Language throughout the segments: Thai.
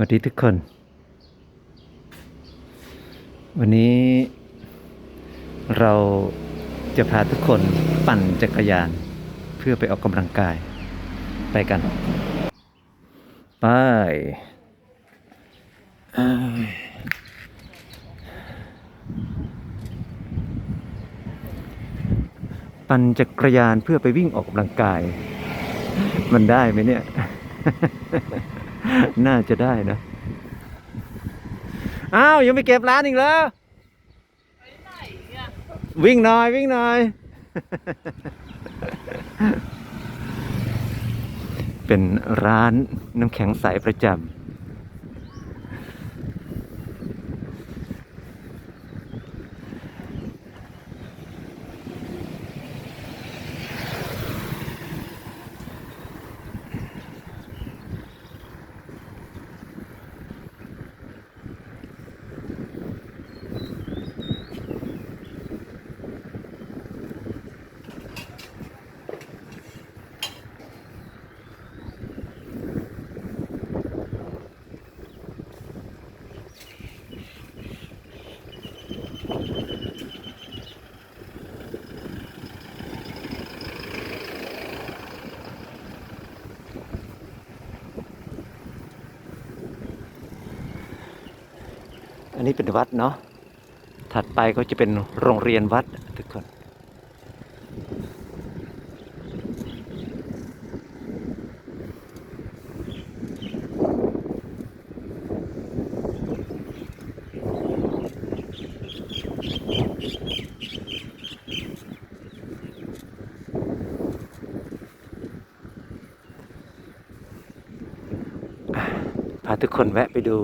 วัสดีทุกคน วันนี้เราจะพาทุกคนปั่นจักรยาน เพื่อไปออกกำลังกาย ไปกัน ไป ปั่นจักรยานเพื่อไปวิ่งออกกำลังกาย มันได้ไหมเนี่ย น่าจะได้นะอ้าวยังไม่เก็บร้านอีกแล้ววิ่งหน่อยวิ่งหน่อย เป็นร้านน้ำแข็งใสประจำ อั นี้เป็นวัดเนาะ ถัดไปก็จะเป็นโรงเรียนวัดทุกคน พาทุกคนแวะไปดู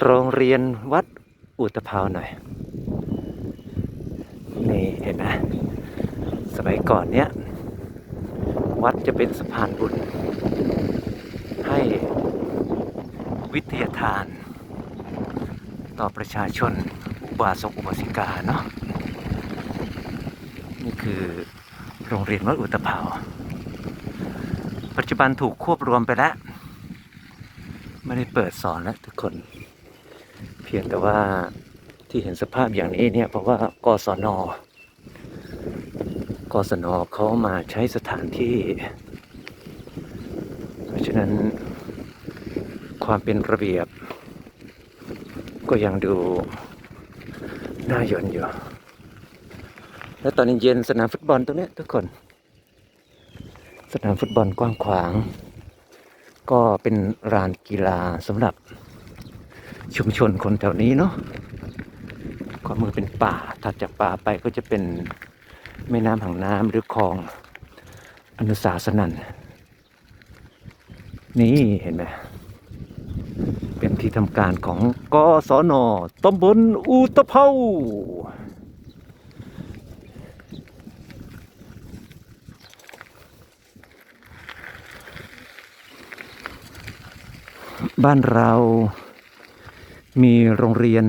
โรงเรียนวัดอุตภาวหน่อย นี่เห็นไหมสมัยก่อนเนี้ยวัดจะเป็นสะพานบุญ ให้วิทยาทาน ต่อประชาชน อุบาสกอุบาสิกาเนาะนี่คือโรงเรียนวัดอุตภาวปัจจุบันถูกควบรวมไปแล้ว ไม่ได้เปิดสอนแล้วทุกคน พียงแต่ว่าที่เห็นสภาพอย่างนี้เนี่ยเพราะว่ากศนกศนเขามาใช้สถานที่ เพราะฉะนั้นความเป็นระเบียบ ก็ยังดูน่าหย่อนอยู่ แล้วตอนเย็นสนามฟุตบอลตรงนี้ทุกคน สนามฟุตบอลกว้างขวาง ก็เป็นลานกีฬาสำหรับ ชุมชนคนแถวนี้เนาะขวามือเป็นป่าถัดจากป่าไปก็จะเป็นแม่น้ำหางน้ำหรือคลองอนุสาสนันนี่เห็นไหมเป็นที่ทำการของกศนตำบลอุตภเปาบ้านเรา มีโรงเรียน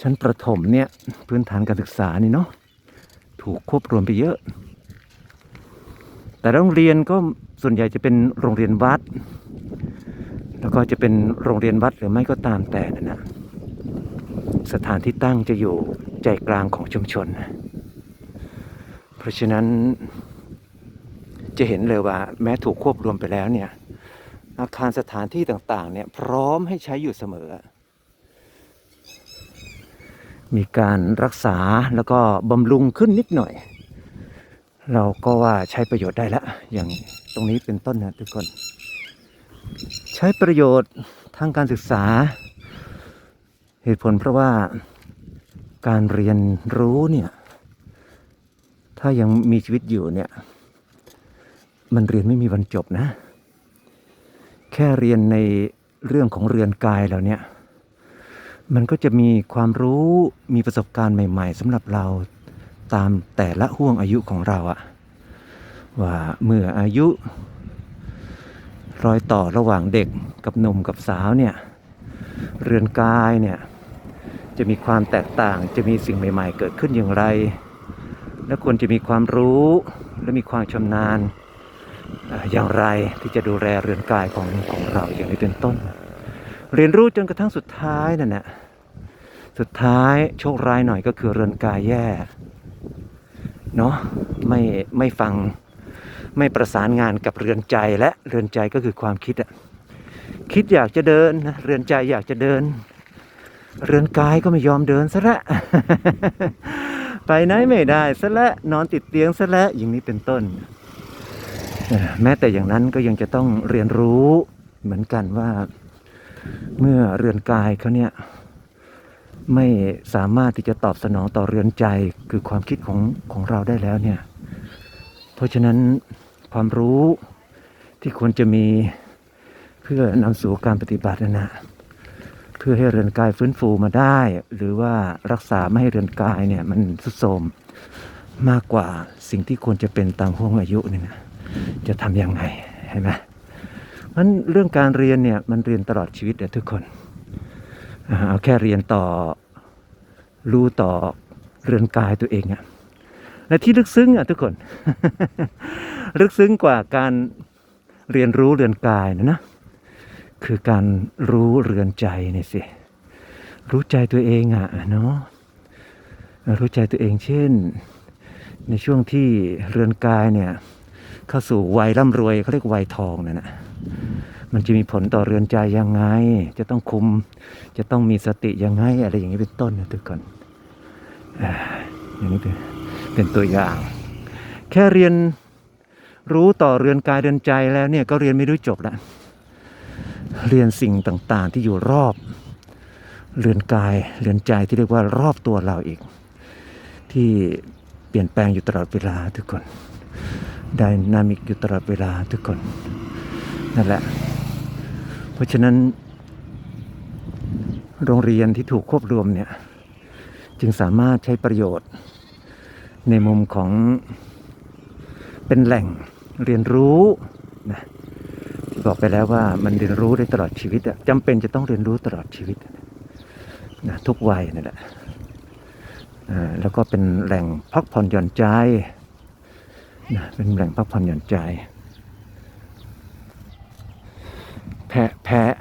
ชั้นประถมเนี่ย พื้นฐานการศึกษานี่เนาะถูกควบรวมไปเยอะ แต่โรงเรียนก็ส่วนใหญ่จะเป็นโรงเรียนวัด แล้วก็จะเป็นโรงเรียนวัดหรือไม่ก็ตามแต่นะนะสถานที่ตั้งจะอยู่ใจกลางของชุมชน เพราะฉะนั้นจะเห็นเลยว่าแม้ถูกควบรวมไปแล้วเนี่ย อาคารสถานที่ต่างๆ เนี่ย พร้อมให้ใช้อยู่เสมอ มีการรักษาแล้วก็บำรุงขึ้นนิดหน่อย เราก็ว่าใช้ประโยชน์ได้แล้วอย่างตรงนี้เป็นต้นนะทุกคน ใช้ประโยชน์ทางการศึกษา เหตุผลเพราะว่าการเรียนรู้เนี่ย ถ้ายังมีชีวิตอยู่เนี่ย มันเรียนไม่มีวันจบนะ แค่เรียนในเรื่องของเรือนกายแล้วเนี่ยมันก็จะมีความรู้มีประสบการณ์ใหม่ ๆสำหรับเราตามแต่ละห่วงอายุของเราอะว่าเมื่ออายุ รอยต่อระหว่างเด็กกับหนุ่มกับสาวเนี่ยเรือนกายเนี่ยจะมีความแตกต่างจะมีสิ่งใหม่ ๆ เกิดขึ้นอย่างไร และควรจะมีความรู้และมีความชำนาญ อย่างไรที่จะดูแลเรือนกายของของเราอย่างนี้เป็นต้น เรียนรู้จนกระทั่งสุดท้ายนั่นแหละสุดท้ายโชคร้ายหน่อยก็คือเรือนกายแย่เนาะไม่ไม่ฟังไม่ประสานงานกับเรือนใจและเรือนใจก็คือความคิดอะคิดอยากจะเดินนะเรือนใจอยากจะเดิน เรือนกายก็ไม่ยอมเดินซะละไปไหนไม่ได้ซะละนอนติดเตียงซะละอย่างนี้เป็นต้น แม้แต่อย่างนั้นก็ยังจะต้องเรียนรู้เหมือนกันว่าเมื่อเรือนกายเขาเนี่ยไม่สามารถที่จะตอบสนองต่อเรือนใจคือความคิดของของเราได้แล้วเนี่ย เพราะฉะนั้นความรู้ที่ควรจะมีเพื่อนำสู่การปฏิบัตินะนะเพื่อให้เรือนกายฟื้นฟูมาได้ หรือว่ารักษาไม่ให้เรือนกายเนี่ยมันสุดโทรมมากกว่าสิ่งที่ควรจะเป็นตามห่วงอายุเนี่ยนะ จะทำยังไงเห็นไหมเพราะฉะนั้นเรื่องการเรียนเนี่ยมันเรียนตลอดชีวิตอะทุกคนเอาแค่เรียนต่อรู้ต่อเรือนกายตัวเองอะและที่ลึกซึ้งอะทุกคน ลึกซึ้งกว่าการเรียนรู้เรือนกายนะนะคือการรู้เรือนใจนี่สิรู้ใจตัวเองอะเนาะรู้ใจตัวเองเช่น ในช่วงที่เรือนกายเนี่ย เข้าสู่วัยร่ำรวยเขาเรียกวัยทองนั่นนะมันจะมีผลต่อเรือนใจยังไง จะต้องคุม จะต้องมีสติยังไง อะไรอย่างนี้เป็นต้นนะทุกคนอย่างนี้เป็นเป็นตัวอย่าง แค่เรียนรู้ต่อเรือนกายเรือนใจแล้วเนี่ยก็เรียนไม่รู้จบแล้วเรียนสิ่งต่างๆที่อยู่รอบ เรือนกายเรือนใจที่เรียกว่ารอบตัวเราอีก ที่เปลี่ยนแปลงอยู่ตลอดเวลาทุกคน ไดนามิกอยู่ตลอดเวลาทุกคนนั่นแหละ เพราะฉะนั้น โรงเรียนที่ถูกควบรวมเนี่ย จึงสามารถใช้ประโยชน์ ในมุมของเป็นแหล่งเรียนรู้นะที่บอกไปแล้วว่ามันเรียนรู้ได้ตลอดชีวิตอะจำเป็นจะต้องเรียนรู้ตลอดชีวิตนะทุกวัยนั่นแหละแล้วก็เป็นแหล่งพักผ่อนหย่อนใจ นะเป็นแหล่งพักผ่อนหย่อนใจ แพะแพะ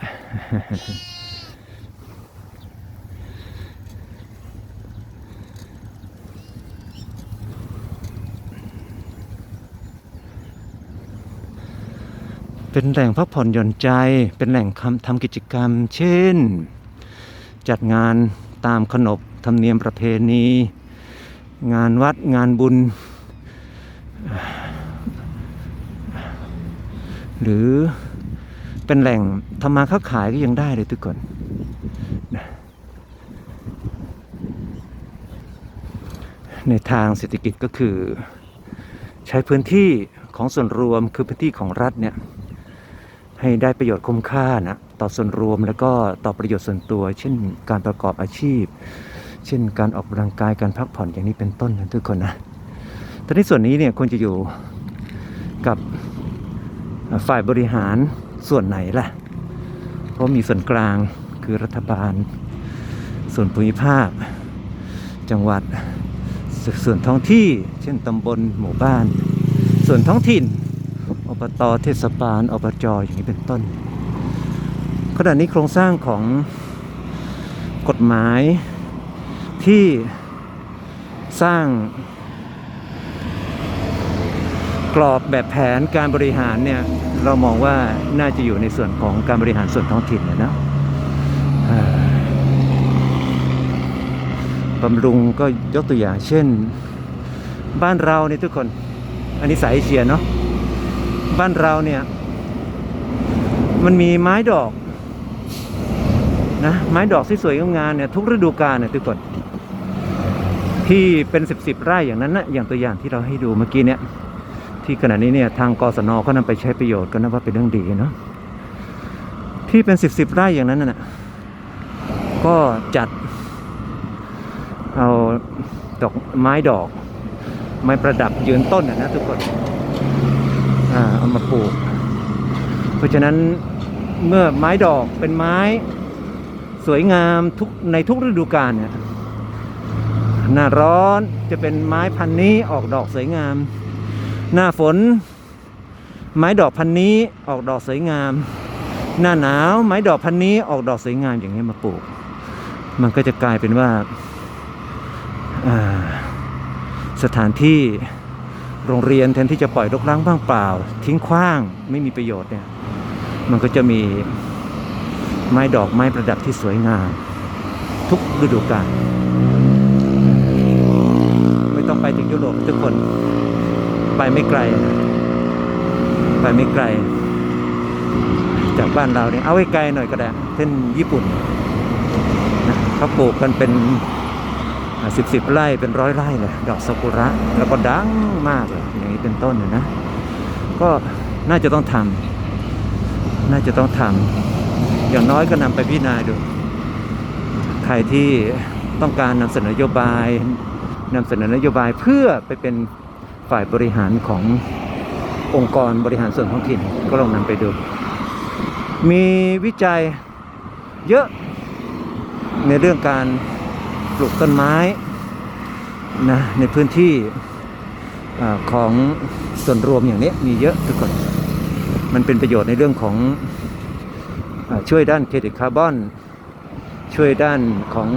เป็นแหล่งพักผ่อนหย่อนใจ เป็นแหล่งคำทำกิจกรรม เช่น จัดงานตามขนบธรรมเนียมประเพณี งานวัดงานบุญ หรือเป็นแหล่งทำมาค้าขายก็ยังได้เลยทุกคนในทางเศรษฐกิจก็คือใช้พื้นที่ของส่วนรวมคือพื้นที่ของรัฐเนี่ยให้ได้ประโยชน์คุ้มค่านะต่อส่วนรวมแล้วก็ต่อประโยชน์ส่วนตัว เช่นการประกอบอาชีพ เช่นการออกกำลังกายการพักผ่อนอย่างนี้เป็นต้นนะทุกคนนะ ตอนนี้ส่วนนี้เนี่ยควรจะอยู่กับฝ่ายบริหารส่วนไหนล่ะ เพราะมีส่วนกลางคือรัฐบาล ส่วนภูมิภาค จังหวัดสส่วนท้องที่ เช่นตำบลหมู่บ้าน ส่วนท้องถิ่นอบตเทศบาลอบจอย่างนี้เป็นต้นขณะนี้โครงสร้างของกฎหมายที่สร้าง กรอบแบบแผนการบริหารเนี่ยเรามองว่าน่าจะอยู่ในส่วนของการบริหารส่วนท้องถิ่นนะนะบำรุงก็ยกตัวอย่างเช่น บ้านเราเนี่ยทุกคน อันนี้สายเอเชียเนาะบ้านเราเนี่ย มันมีไม้ดอกนะไม้ดอกที่สวยงามเนี่ยทุกฤดูกาลเนี่ยทุกคนที่เป็นสิบสิบไร่อย่างนั้นนะอย่างตัวอย่างที่เราให้ดูเมื่อกี้เนี่ย ที่ขณะนี้เนี่ยทางกศนเขานำไปใช้ประโยชน์ก็นับว่าเป็นเรื่องดีเนาะที่เป็นสิบสิบไร่อย่างนั้นน่ะก็จัดเอาดอกไม้ดอก ไม้ประดับยืนต้นนะนะทุกคนอ่าเอามาปลูก เพราะฉะนั้นเมื่อไม้ดอกเป็นไม้สวยงามทุกในทุกฤดูกาลเนี่ยหน้าร้อนจะเป็นไม้พันธุ์นี้ออกดอกสวยงาม หน้าฝน ไม้ดอกพันนี้ออกดอกสวยงาม หน้าหนาวไม้ดอกพันนี้ออกดอกสวยงามอย่างนี้มาปลูก มันก็จะกลายเป็นว่าสถานที่โรงเรียนแทนที่จะปล่อยรกร้างบ้างเปล่า ทิ้งขว้างไม่มีประโยชน์เนี่ยมันก็จะมีไม้ดอกไม้ประดับที่สวยงาม ทุกฤดูกาลไม่ต้องไปถึงยุโรปทุกคน ไปไม่ไกล ไปไม่ไกล จากบ้านเราเนี่ยเอาไว้ไกลหน่อยก็ได้เช่นญี่ปุ่นนะเขาปลูกกันเป็นสิบสิบไร่เป็นร้อยไร่เลยดอกซากุระ แล้วก็ดังมากเลยอย่างนี้เป็นต้นนะนะ ก็น่าจะต้องทำน่าจะต้องทำอย่างน้อยก็นำไปพิจารณาดู ใครที่ต้องการนำเสนอนโยบายนำเสนอนโยบายเพื่อไปเป็น ฝ่ายบริหารขององค์กรบริหารส่วนท้องถิ่นก็ลองนำไปดู มีวิจัยเยอะในเรื่องการปลูกต้นไม้นะในพื้นที่อของส่วนรวมอย่างนี้มีเยอะทุกคน มันเป็นประโยชน์ในเรื่องของอช่วยด้านเครดิตคาร์บอน ช่วยด้านของ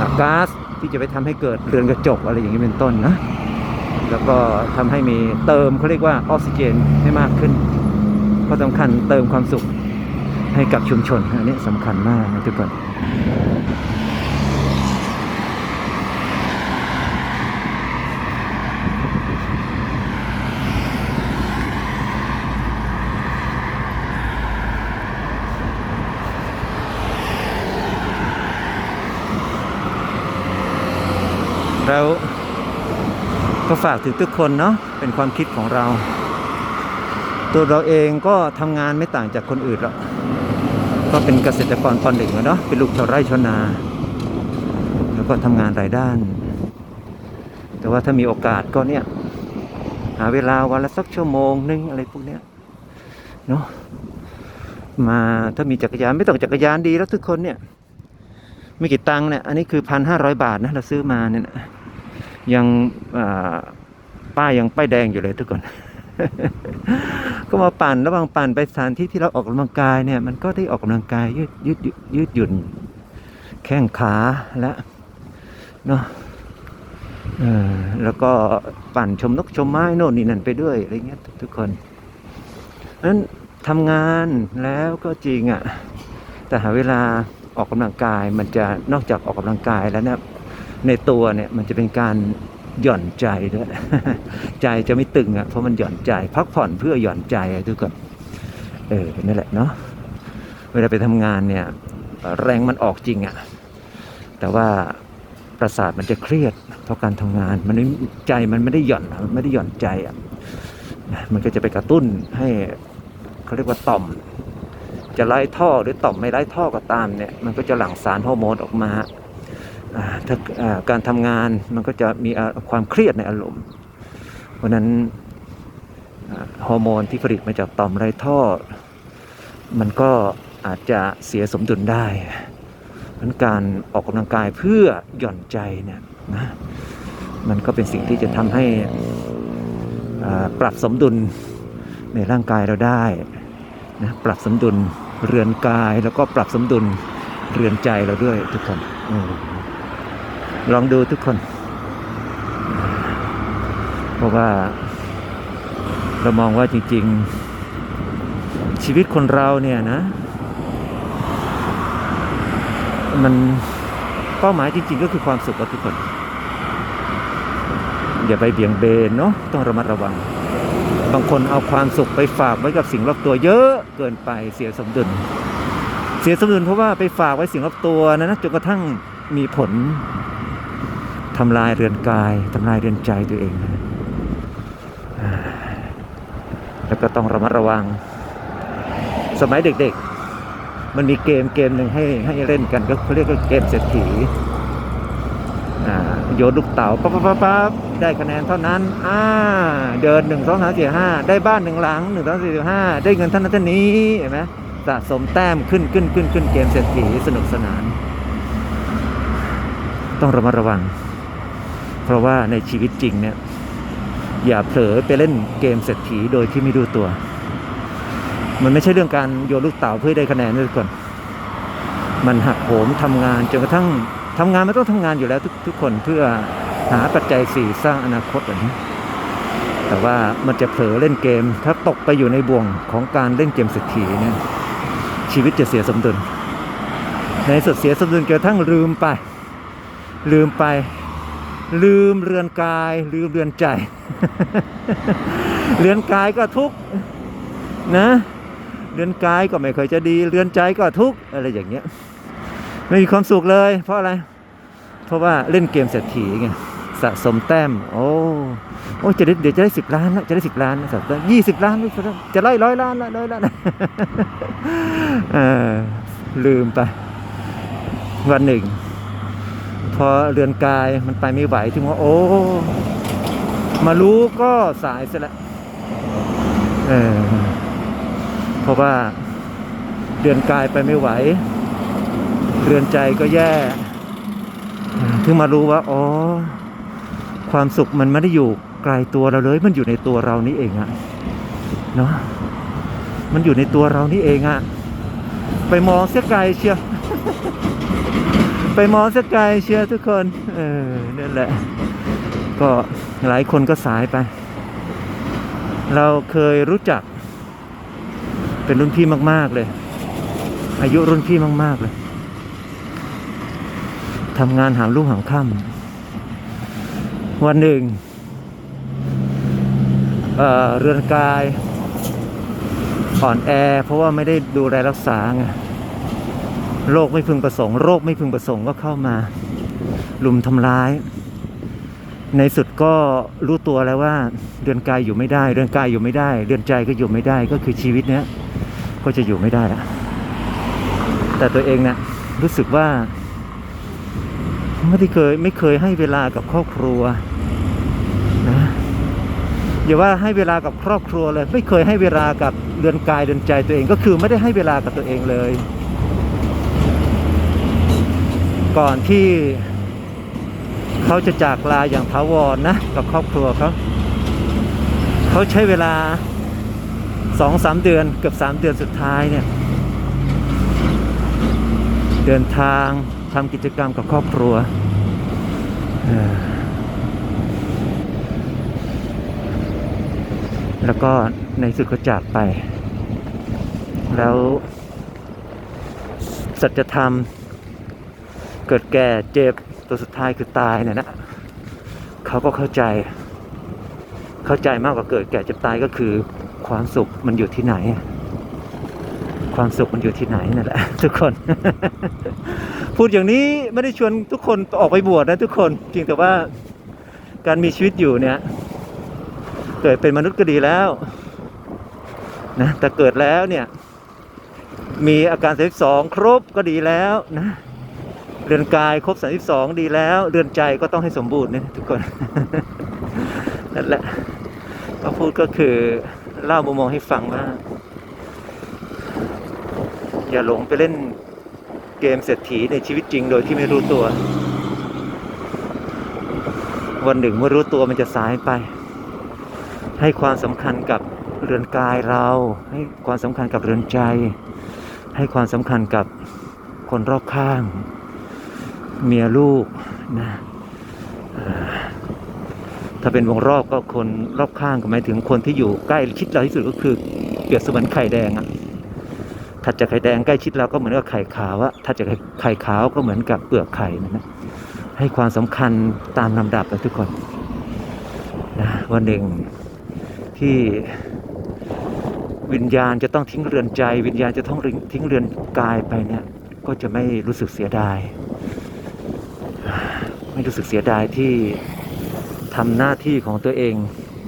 อก๊าซที่จะไปทำให้เกิดเรือนกระจกอะไรอย่างนี้เป็นต้นนะ แล้วก็ทำให้มีเติมเขาเรียกว่าออกซิเจนให้มากขึ้น ก็สำคัญเติมความสุขให้กับชุมชนอันนี้สำคัญมากนะทุกคน แล้วก็ ฝากถึงทุกคนเนาะเป็นความคิดของเรา ตัวเราเองก็ทำงานไม่ต่างจากคนอื่นหรอกก็เป็นเกษตรกรตอนหนึ่งเนาะเป็นลูกชาวไร่ชาวนา แล้วก็ทำงานหลายด้าน แต่ว่าถ้ามีโอกาสก็เนี่ย หาเวลาวันละสักชั่วโมงนึงอะไรพวกเนี้ยเนาะมาถ้ามีจักรยานไม่ต้องจักรยานดีแล้วทุกคนเนี่ยไม่กี่ตังค์เนี่ยอันนี้คือพันห้าร้อยบาทนะเราซื้อมาเนี่ยนะ ยังป้ายยังป้ายแดงอยู่เลยทุกคน ก็มาปั่นระหว่างปั่นไปสถานที่ที่เราออกกำลังกายเนี่ย มันก็ได้ออกกำลังกายยืดยืดยืดหยุ่น แข้งขาและเนาะแล้วก็ปั่นชมนกชมไม้โน่นนี่นั่นไปด้วยอะไรเงี้ยทุกคนนั้นทำงานแล้วก็จริงอะ่ะแต่หาเวลาออกกำลังกายมันจะนอกจากออกกำลังกายแล้วเนี่ย ในตัวเนี่ยมันจะเป็นการหย่อนใจด้วยใจจะไม่ตึงอะ่ะเพราะมันหย่อนใจ พักผ่อนเพื่อหย่อนใจทุกคนเออนั่นแหละเนาะเวลาไปทำงานเนี่ยแรงมันออกจริงอะ่ะแต่ว่าประสาทมันจะเครียดเพราะการทำงานมันใจมันไม่ได้หย่อนมันไม่ได้หย่อนใจอะ่ะมันก็จะไปกระตุ้นให้เขาเรียกว่าต่อม จะไล่ท่อหรือต่อมไม่ไล่ท่อก็ตามเนี่ยมันก็จะหลั่งสารฮอร์โมนออกมา ถ้าการทำงานมันก็จะมีความเครียดในอารมณ์ เพราะนั้นฮอร์โมนที่ผลิตมาจากต่อมไรท่อ มันก็อาจจะเสียสมดุลได้เพราะฉะนั้นการออกกำลังกายเพื่อหย่อนใจเนี่ยนะมันก็เป็นสิ่งที่จะทำให้ปรับสมดุลในร่างกายเราได้นะปรับสมดุลเรือนกายแล้วก็ปรับสมดุลเรือนใจเราด้วยทุกคนอ ลองดูทุกคน เพราะว่า เรามองว่าจริง ๆ ชีวิตคนเราเนี่ยนะ มันเป้าหมายจริง ๆ ก็คือความสุขกับทุกคน อย่าไปเบี่ยงเบนเนาะต้องระมัดระวัง บางคนเอาความสุขไปฝากไว้กับสิ่งรอบตัวเยอะเกินไปเสียสมดุลเสียสมดุลเพราะว่าไปฝากไว้สิ่งรอบตัวนะนะจนกระทั่งมีผล ทำลายเรือนกายทำลายเรือนใจตัวเองนะแล้วก็ต้องระมัดระวัง สมัยเด็กๆ มันมีเกมเกมหนึ่งให้ให้เล่นกันก็เขาเรียกว่าเกมเศรษฐีอ่าโยนลูกเต๋าปั๊บปั๊บปั๊บได้คะแนนเท่านั้น อ่า เดินหนึ่งสองสามสี่ห้าได้บ้านหนึ่งหลังหนึ่งสองสามสี่ห้าได้เงินเท่านั้นเท่านี้เห็นไหมสะสมแต้มขึ้นขึ้นขึ้นขึ้นเกมเศรษฐีสนุกสนาน ต้องระมัดระวัง เพราะว่าในชีวิตจริงเนี่ยอย่าเผลอไปเล่นเกมเศรษฐีโดยที่ไม่รู้ตัว มันไม่ใช่เรื่องการโยนลูกเต๋าเพื่อได้คะแนนนะทุกคนมันหักโหมทำงานจนกระทั่งทำงานมันต้องทำงานอยู่แล้วทุกทุกคนเพื่อหาปัจจัยสี่สร้างอนาคตแบบนี้แต่ว่ามันจะเผลอเล่นเกม ถ้าตกไปอยู่ในบ่วงของการเล่นเกมเศรษฐีเนี่ยชีวิตจะเสียสมดุล ในสุดเสียสมดุลจนกระทั่งลืมไป ลืมไป ลืมเรือนกาย ลืมเรือนใจ เรือนกายก็ทุกนะ เรือนกายก็ไม่เคยจะดี เรือนใจก็ทุกอะไรอย่างเงี้ย ไม่มีความสุขเลย เพราะอะไร เพราะว่าเล่นเกมเศรษฐีไงสะสมแต้ม โอ้โอ้จะได้เดี๋ยวจะได้สิบล้านและจะได้สิบล้านสะสมยี่สิบล้านไม่จะไล่ร้อยล้านละร้อยล้านลืมไปวันหนึ่ง พอเรือนกายมันไปไม่ไหวถึงว่า โอ้ มารู้ก็สายเสียแล้วเออเพราะว่าเรือนกายไปไม่ไหว เรือนใจก็แย่ถึงมารู้ว่า อ๋อ ความสุขมันไม่ได้อยู่ไกลตัวเราเลย มันอยู่ในตัวเรานี่เองอะเนาะมันอยู่ในตัวเรานี่เองอะไปมองเสียไกลเชียว ไปมองเสียเชียวทุกคน เออนั่นแหละ ก็หลายคนก็สายไป เราเคยรู้จัก เป็นรุ่นพี่มากๆเลย อายุรุ่นพี่มากๆเลยทำงานหามรุ่งหามค่ำวันหนึ่งเอ่อเรือนกายอ่อนแอ เพราะว่าไม่ได้ดูแลรักษาไง โรคไม่พึงประสงค์โรคไม่พึงประสงค์ก็เข้ามาลุมทำร้าย ในสุดก็รู้ตัวแล้วว่าเรือนกายอยู่ไม่ได้เรือนกายอยู่ไม่ได้เรือนใจก็อยู่ไม่ได้ก็คือชีวิตเนี้ยก็จะอยู่ไม่ได้ละแต่ตัวเองเนะี่ยรู้สึกว่าไม่ได้เคยไม่เคยให้เวลากับครอบครัวนะอย่าว่าให้เวลากับครอบครัวเลย ไม่เคยให้เวลากับเรือนกายเรือนใจตัวเองก็คือไม่ได้ให้เวลากับตัวเองเลย ก่อนที่เขาจะจากลาอย่างถาวรนะ กับครอบครัวเขาเขาใช้เวลาสองสามเดือนเกือบสามเดือนสุดท้ายเนี่ยเดินทางทำกิจกรรมกับครอบครัว แล้วก็ในสุดก็จากไป แล้วสัจธรรม เกิดแก่เจ็บตัวสุดท้ายคือตายเนี่ยนะเขาก็เข้าใจ เข้าใจมากกว่าเกิดแก่เจ็บตายก็คือ ความสุขมันอยู่ที่ไหน ความสุขมันอยู่ที่ไหนนั่นแหละ ทุกคน พูดอย่างนี้ไม่ได้ชวนทุกคนออกไปบวชนะทุกคนจริงแต่ว่าการมีชีวิตอยู่เนี่ย เกิดเป็นมนุษย์ก็ดีแล้วนะแต่เกิดแล้วเนี่ย มีอาการ32ครบก็ดีแล้วนะ เรือนกายครบ 32 ดีแล้ว เรือนใจก็ต้องให้สมบูรณ์นะทุกคน นั่นแหละก็พูดก็คือเล่ามุมมองให้ฟังว่า อย่าหลงไปเล่นเกมเศรษฐีในชีวิตจริงโดยที่ไม่รู้ตัว วันหนึ่งเมื่อรู้ตัวมันจะสายไป ให้ความสำคัญกับเรือนกายเรา ให้ความสำคัญกับเรือนใจ ให้ความสำคัญกับคนรอบข้าง เมียลูกนะถ้าเป็นวงรอบก็คนรอบข้างก็หมายถึงคนที่อยู่ใกล้ชิดเราที่สุดก็คือเปรียบเสมือนไข่แดงอะถัดจากไข่แดงใกล้ชิดเราก็เหมือนกับไข่ขาวอะถัดจากไข่ขาวก็เหมือนกับเปลือกไข่นะนะให้ความสำคัญตามลำดับเลยทุกคนนะวันหนึ่งที่วิญญาณจะต้องทิ้งเรือนใจ วิญญาณจะต้องทิ้งเรือนกายไปเนี่ยก็จะไม่รู้สึกเสียดาย รู้สึกเสียดายที่ทำหน้าที่ของตัวเอง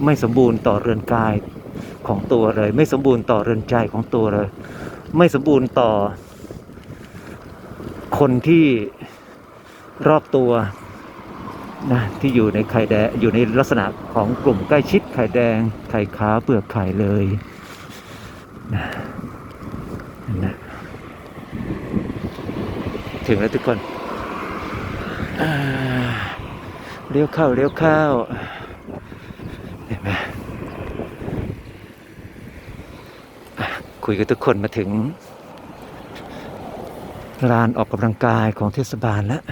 ไม่สมบูรณ์ต่อเรือนกายของตัวเลย ไม่สมบูรณ์ต่อเรือนใจของตัวเลย ไม่สมบูรณ์ต่อ คนที่รอบตัวนะที่อยู่ในไข่แดงอยู่ในลักษณะของกลุ่มใกล้ชิดไข่แดงไข่ขาวเปลือกไข่เลยนะนะถึงแล้วทุกคน เลี้ยวเข้าเลี้ยวเข้าเห็นไหมคุยกับทุกคนมาถึงลานออกกำลังกายของเทศบาลแล้ว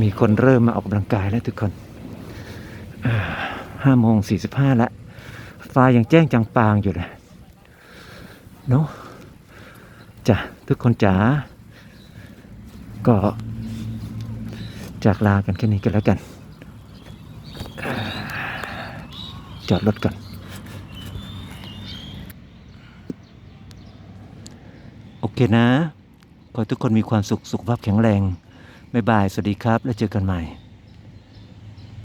มีคนเริ่มมาออกกำลังกายแล้วทุกคนห้าโมงสี่สิบห้าแล้วฟ้ายังแจ้งจังปางอยู่เลยเนาะ จ้ะทุกคนจ๋าก็จากลากันแค่นี้กันแล้วกัน จอดรถก่อน โอเคนะ ขอทุกคนมีความสุข สุขภาพแข็งแรง บ๊ายบาย สวัสดีครับ แล้วเจอกันใหม่